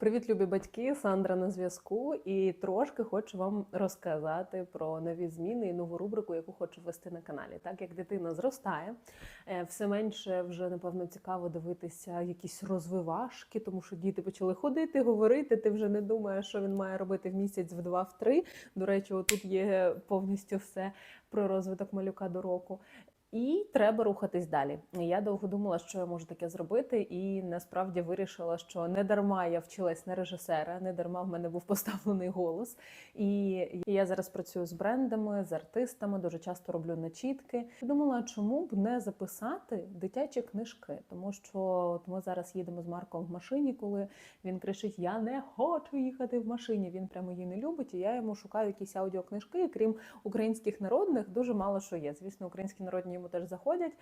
Привіт, любі батьки! Сандра на зв'язку. І трошки хочу вам розказати про нові зміни і нову рубрику, яку хочу ввести на каналі. Так як дитина зростає, е, все менше вже напевно цікаво дивитися якісь розвивашки, тому що діти почали ходити, говорити. Ти вже не думаєш, що він має робити в місяць, в два, в три. До речі, отут є повністю все про розвиток малюка до року. І треба рухатись далі. Я довго думала, що я можу таке зробити, і насправді вирішила, що не дарма я вчилась на режисера, не дарма в мене був поставлений голос. І я зараз працюю з брендами, з артистами, дуже часто роблю начітки. Думала, чому б не записати дитячі книжки, тому що от ми зараз їдемо з Марком в машині, коли він кричить: Я не хочу їхати в машині. Він прямо її не любить. І я йому шукаю якісь аудіокнижки. І крім українських народних, дуже мало що є. Звісно, українські народні йому теж заходять,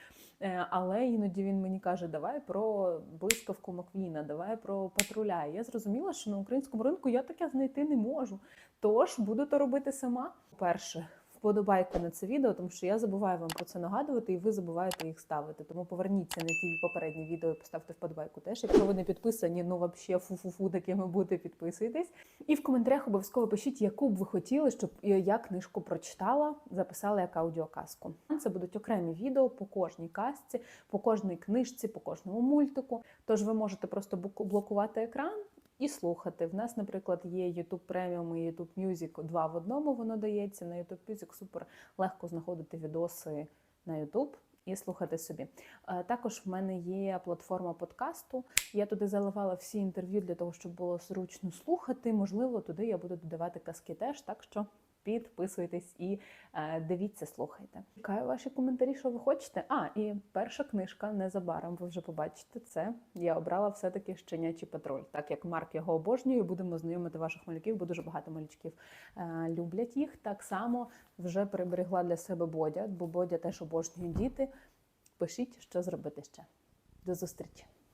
е, але іноді він мені каже: Давай про блискавку Маквіна, давай про патруля. І я зрозуміла, що на українському ринку я таке знайти не можу. Тож буду то робити сама. Перше. Вподобайку на це відео, тому що я забуваю вам про це нагадувати, і ви забуваєте їх ставити. Тому поверніться на ті попередні відео і поставте вподобайку теж. Якщо ви не підписані, ну взагалі фу-фу-фу, такими будете, підписуйтесь. І в коментарях обов'язково пишіть, яку б ви хотіли, щоб я книжку прочитала, записала як аудіоказку. Це будуть окремі відео по кожній казці, по кожній книжці, по кожному мультику. Тож ви можете просто блокувати екран. І слухати. В нас, наприклад, є YouTube Premium і YouTube Music два в одному воно дається. На YouTube Music супер легко знаходити відоси на YouTube і слухати собі. Е, також в мене є платформа подкасту. Я туди заливала всі інтерв'ю для того, щоб було зручно слухати. Можливо, туди я буду додавати казки теж. Так що підписуйтесь і е, дивіться, слухайте. Чекаю ваші коментарі, що ви хочете. А, і перша книжка незабаром ви вже побачите це. Я обрала все-таки щенячий патруль. Так як Марк його обожнює, будемо знайомити ваших малюків, бо дуже багато малючків е, люблять їх. Так само вже приберегла для себе Бодя, бо Бодя теж обожнює діти. Пишіть, що зробити ще. До зустрічі!